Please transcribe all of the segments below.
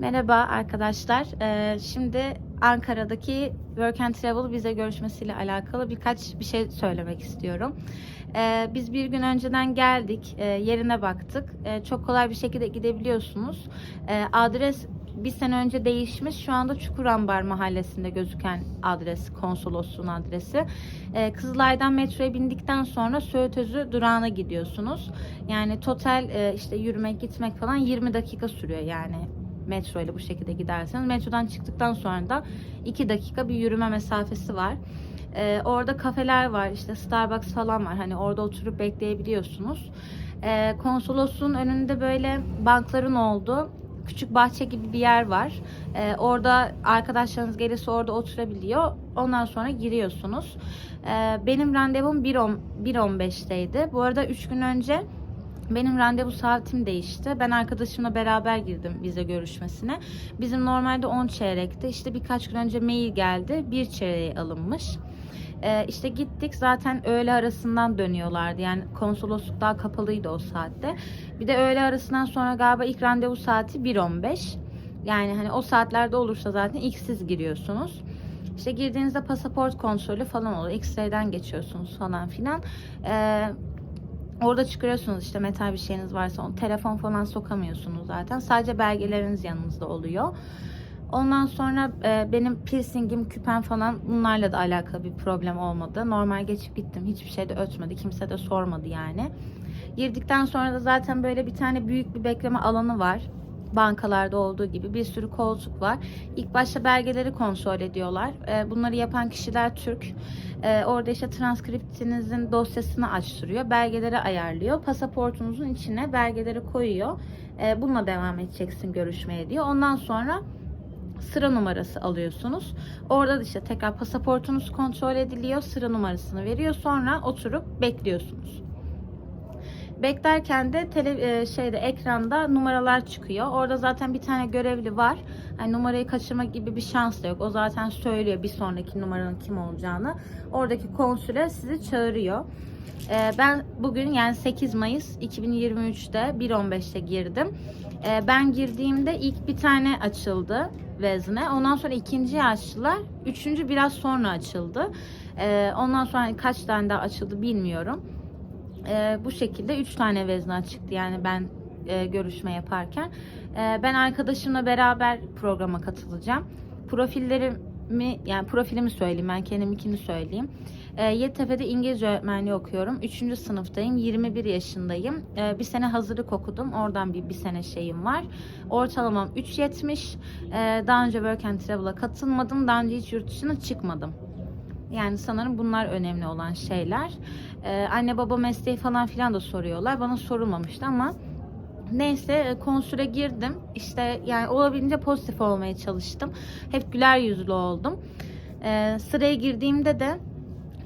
Merhaba arkadaşlar. Ee, şimdi Ankara'daki Work and Travel vize görüşmesiyle alakalı birkaç bir şey söylemek istiyorum. Ee, biz bir gün önceden geldik, e, yerine baktık. Çok kolay bir şekilde gidebiliyorsunuz. Adres bir sene önce değişmiş. Şu anda Çukurambar mahallesinde gözüken adres, konsolosluğun adresi. E, Kızılay'dan metroya bindikten sonra Söğütözü durağına gidiyorsunuz. Yani total e, işte yürümek, gitmek falan 20 dakika sürüyor yani metro ile bu şekilde giderseniz. Metrodan çıktıktan sonra da 2 dakika bir yürüme mesafesi var. Ee, orada kafeler var, işte Starbucks falan var. Hani orada oturup bekleyebiliyorsunuz. Ee, konsolosluğun önünde böyle bankların olduğu küçük bahçe gibi bir yer var. Ee, orada arkadaşlarınız gelirse orada oturabiliyor. Ondan sonra giriyorsunuz. Ee, benim randevum 1.10 1.15'teydi. Bu arada 3 gün önce benim randevu saatim değişti. Ben arkadaşımla beraber girdim vize görüşmesine. Bizim normalde 10 çeyrekti. İşte birkaç gün önce mail geldi. Bir çeyreğe alınmış. Ee, işte gittik zaten öğle arasından dönüyorlardı. Yani konsolosluk daha kapalıydı o saatte. Bir de öğle arasından sonra galiba ilk randevu saati 1.15. Yani hani o saatlerde olursa zaten ilk siz giriyorsunuz. İşte girdiğinizde pasaport kontrolü falan oluyor. X-ray'den geçiyorsunuz falan filan. Ee, Orada çıkarıyorsunuz işte metal bir şeyiniz varsa onu telefon falan sokamıyorsunuz zaten. Sadece belgeleriniz yanınızda oluyor. Ondan sonra e, benim piercingim, küpem falan bunlarla da alakalı bir problem olmadı. Normal geçip gittim. Hiçbir şey de ötmedi. Kimse de sormadı yani. Girdikten sonra da zaten böyle bir tane büyük bir bekleme alanı var. Bankalarda olduğu gibi bir sürü koltuk var. İlk başta belgeleri kontrol ediyorlar. E, bunları yapan kişiler Türk. E, orada işte transkriptinizin dosyasını açtırıyor. Belgeleri ayarlıyor. Pasaportunuzun içine belgeleri koyuyor. E, bununla devam edeceksin görüşmeye diyor. Ondan sonra sıra numarası alıyorsunuz. Orada da işte tekrar pasaportunuz kontrol ediliyor. Sıra numarasını veriyor. Sonra oturup bekliyorsunuz. Beklerken de tele, e, şeyde ekranda numaralar çıkıyor. Orada zaten bir tane görevli var. Hani numarayı kaçırmak gibi bir şans da yok. O zaten söylüyor bir sonraki numaranın kim olacağını. Oradaki konsüle sizi çağırıyor. E, ben bugün yani 8 Mayıs 2023'te 1.15'te girdim. E, ben girdiğimde ilk bir tane açıldı vezne. Ondan sonra ikinciyi açtılar. Üçüncü biraz sonra açıldı. E, ondan sonra kaç tane daha açıldı bilmiyorum. E, bu şekilde 3 tane vezne çıktı yani ben e, görüşme yaparken. E, ben arkadaşımla beraber programa katılacağım. Profillerimi yani profilimi söyleyeyim ben kendiminkini söyleyeyim. E, Yeditepe'de İngilizce öğretmenliği okuyorum. 3. sınıftayım. 21 yaşındayım. E, bir sene hazırlık okudum. Oradan bir, bir sene şeyim var. Ortalamam 3.70. E, daha önce Work and Travel'a katılmadım. Daha önce hiç yurt dışına çıkmadım. Yani sanırım bunlar önemli olan şeyler. Ee, anne baba mesleği falan filan da soruyorlar. Bana sorulmamıştı ama neyse e, konsüle girdim. İşte yani olabildiğince pozitif olmaya çalıştım. Hep güler yüzlü oldum. Ee, sıraya girdiğimde de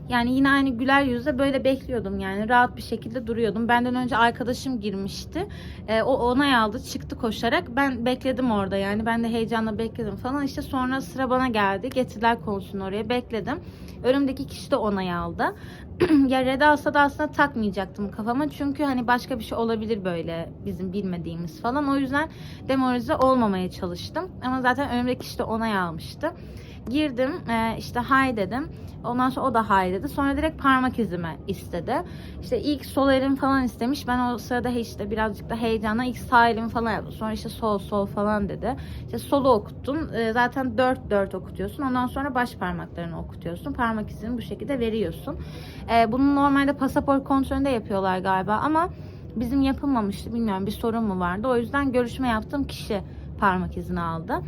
yani yine aynı güler yüzle böyle bekliyordum yani rahat bir şekilde duruyordum. Benden önce arkadaşım girmişti. Ee, o onay aldı çıktı koşarak. Ben bekledim orada yani ben de heyecanla bekledim falan. İşte sonra sıra bana geldi. Getirdiler konsolunu oraya bekledim. Önümdeki kişi de onay aldı. ya Reda alsa da aslında takmayacaktım kafama. Çünkü hani başka bir şey olabilir böyle bizim bilmediğimiz falan. O yüzden demoralize olmamaya çalıştım. Ama zaten önümdeki kişi de onay almıştı. Girdim e, işte hay dedim. Ondan sonra o da hay dedi. Sonra direkt parmak izimi istedi. İşte ilk sol elim falan istemiş. Ben o sırada işte birazcık da heyecanla ilk sağ elimi falan yaptım. Sonra işte sol sol falan dedi. İşte solu okuttum. E, zaten 4 4 okutuyorsun. Ondan sonra baş parmaklarını okutuyorsun. Parmak izini bu şekilde veriyorsun. E, bunu normalde pasaport kontrolünde yapıyorlar galiba ama bizim yapılmamıştı. Bilmiyorum bir sorun mu vardı. O yüzden görüşme yaptığım kişi parmak izini aldı.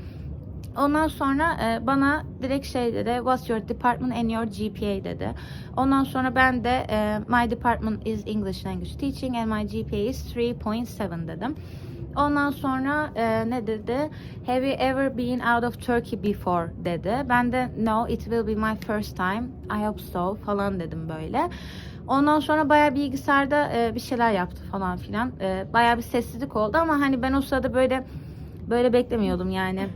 Ondan sonra e, bana direkt şey dedi. What's your department and your GPA dedi. Ondan sonra ben de e, my department is English language teaching and my GPA is 3.7 dedim. Ondan sonra e, ne dedi? Have you ever been out of Turkey before dedi. Ben de no it will be my first time. I hope so falan dedim böyle. Ondan sonra bayağı bilgisayarda e, bir şeyler yaptı falan filan. E, bayağı bir sessizlik oldu ama hani ben o sırada böyle böyle beklemiyordum yani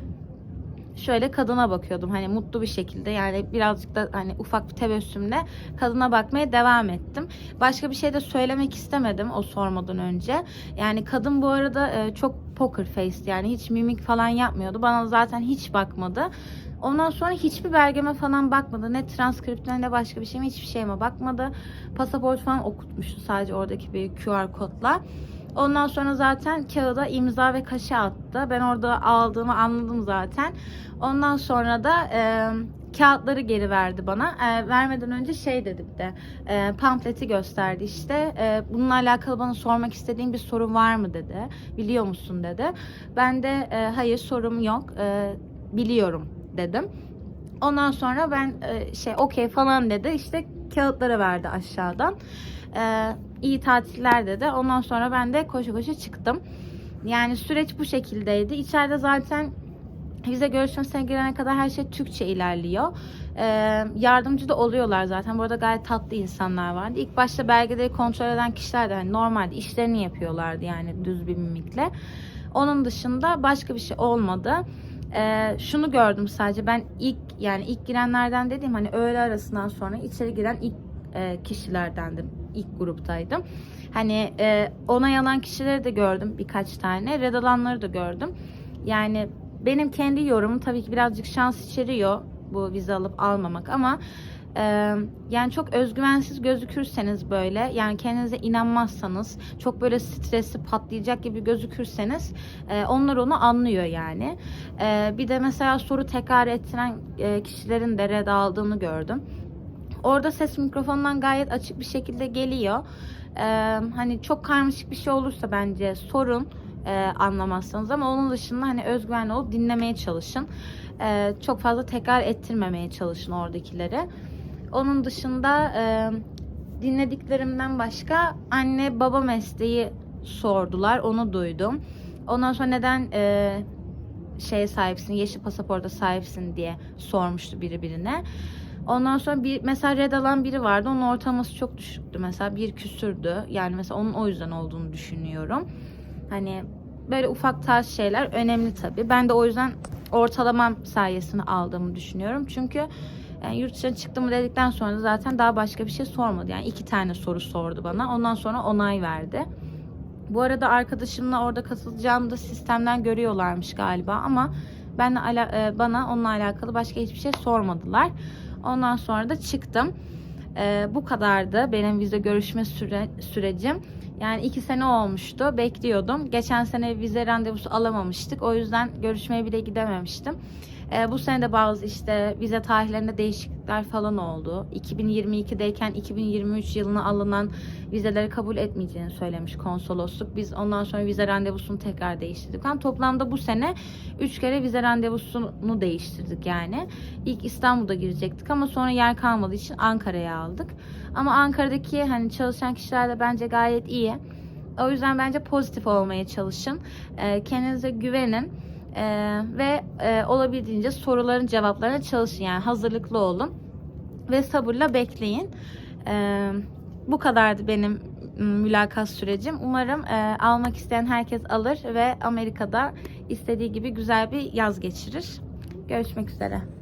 şöyle kadına bakıyordum hani mutlu bir şekilde yani birazcık da hani ufak bir tebessümle kadına bakmaya devam ettim. Başka bir şey de söylemek istemedim o sormadan önce. Yani kadın bu arada e, çok poker face yani hiç mimik falan yapmıyordu. Bana zaten hiç bakmadı. Ondan sonra hiçbir belgeme falan bakmadı. Ne transkriptine ne başka bir şeyime hiçbir şeyime bakmadı. Pasaport falan okutmuştu sadece oradaki bir QR kodla. Ondan sonra zaten kağıda imza ve kaşı attı. Ben orada aldığımı anladım zaten. Ondan sonra da e, kağıtları geri verdi bana. E, vermeden önce şey dedi bir de. E, pamfleti gösterdi işte. E, bununla alakalı bana sormak istediğin bir sorun var mı dedi. Biliyor musun dedi. Ben de e, hayır sorum yok. E, biliyorum dedim. Ondan sonra ben e, şey okey falan dedi. İşte kağıtları verdi aşağıdan. E, iyi tatiller dedi. Ondan sonra ben de koşa koşa çıktım. Yani süreç bu şekildeydi. İçeride zaten vize görüşmesine girene kadar her şey Türkçe ilerliyor. Ee, yardımcı da oluyorlar zaten. Bu arada gayet tatlı insanlar vardı. İlk başta belgeleri kontrol eden kişiler de hani normalde işlerini yapıyorlardı yani düz bir mimikle. Onun dışında başka bir şey olmadı. Ee, şunu gördüm sadece ben ilk yani ilk girenlerden dediğim hani öğle arasından sonra içeri giren ilk e, kişilerdendim. ilk gruptaydım. Hani e, onay alan kişileri de gördüm birkaç tane. Red alanları da gördüm. Yani benim kendi yorumum tabii ki birazcık şans içeriyor bu vize alıp almamak ama e, yani çok özgüvensiz gözükürseniz böyle yani kendinize inanmazsanız çok böyle stresli patlayacak gibi gözükürseniz e, onlar onu anlıyor yani. E, bir de mesela soru tekrar ettiren e, kişilerin de red aldığını gördüm. Orada ses mikrofondan gayet açık bir şekilde geliyor. Hani çok karmaşık bir şey olursa bence sorun e, anlamazsanız ama onun dışında hani özgüvenli olup dinlemeye çalışın. Ee, çok fazla tekrar ettirmemeye çalışın oradakileri. Onun dışında e, dinlediklerimden başka anne baba mesleği sordular. Onu duydum. Ondan sonra neden e, şeye sahipsin, yeşil pasaporta sahipsin diye sormuştu biri birine. Ondan sonra bir mesela red alan biri vardı. Onun ortalaması çok düşüktü. Mesela bir küsürdü. Yani mesela onun o yüzden olduğunu düşünüyorum. Hani böyle ufak tarz şeyler önemli tabii. Ben de o yüzden ortalamam sayesinde aldığımı düşünüyorum. Çünkü yani yurt dışına çıktım dedikten sonra da zaten daha başka bir şey sormadı. Yani iki tane soru sordu bana. Ondan sonra onay verdi. Bu arada arkadaşımla orada katılacağımı da sistemden görüyorlarmış galiba ama ben bana onunla alakalı başka hiçbir şey sormadılar. Ondan sonra da çıktım. Ee, bu kadardı benim vize görüşme süre, sürecim. Yani iki sene olmuştu. Bekliyordum. Geçen sene vize randevusu alamamıştık. O yüzden görüşmeye bile gidememiştim. Ee, bu sene de bazı işte vize tarihlerinde değişiklikler falan oldu. 2022'deyken 2023 yılına alınan vizeleri kabul etmeyeceğini söylemiş konsolosluk. Biz ondan sonra vize randevusunu tekrar değiştirdik. Yani toplamda bu sene 3 kere vize randevusunu değiştirdik yani. İlk İstanbul'da girecektik ama sonra yer kalmadığı için Ankara'ya aldık. Ama Ankara'daki hani çalışan kişiler de bence gayet iyi. O yüzden bence pozitif olmaya çalışın. Ee, kendinize güvenin. Ee, ve e, olabildiğince soruların cevaplarına çalışın yani hazırlıklı olun ve sabırla bekleyin. Ee, bu kadardı benim mülakat sürecim. Umarım e, almak isteyen herkes alır ve Amerika'da istediği gibi güzel bir yaz geçirir. Görüşmek üzere.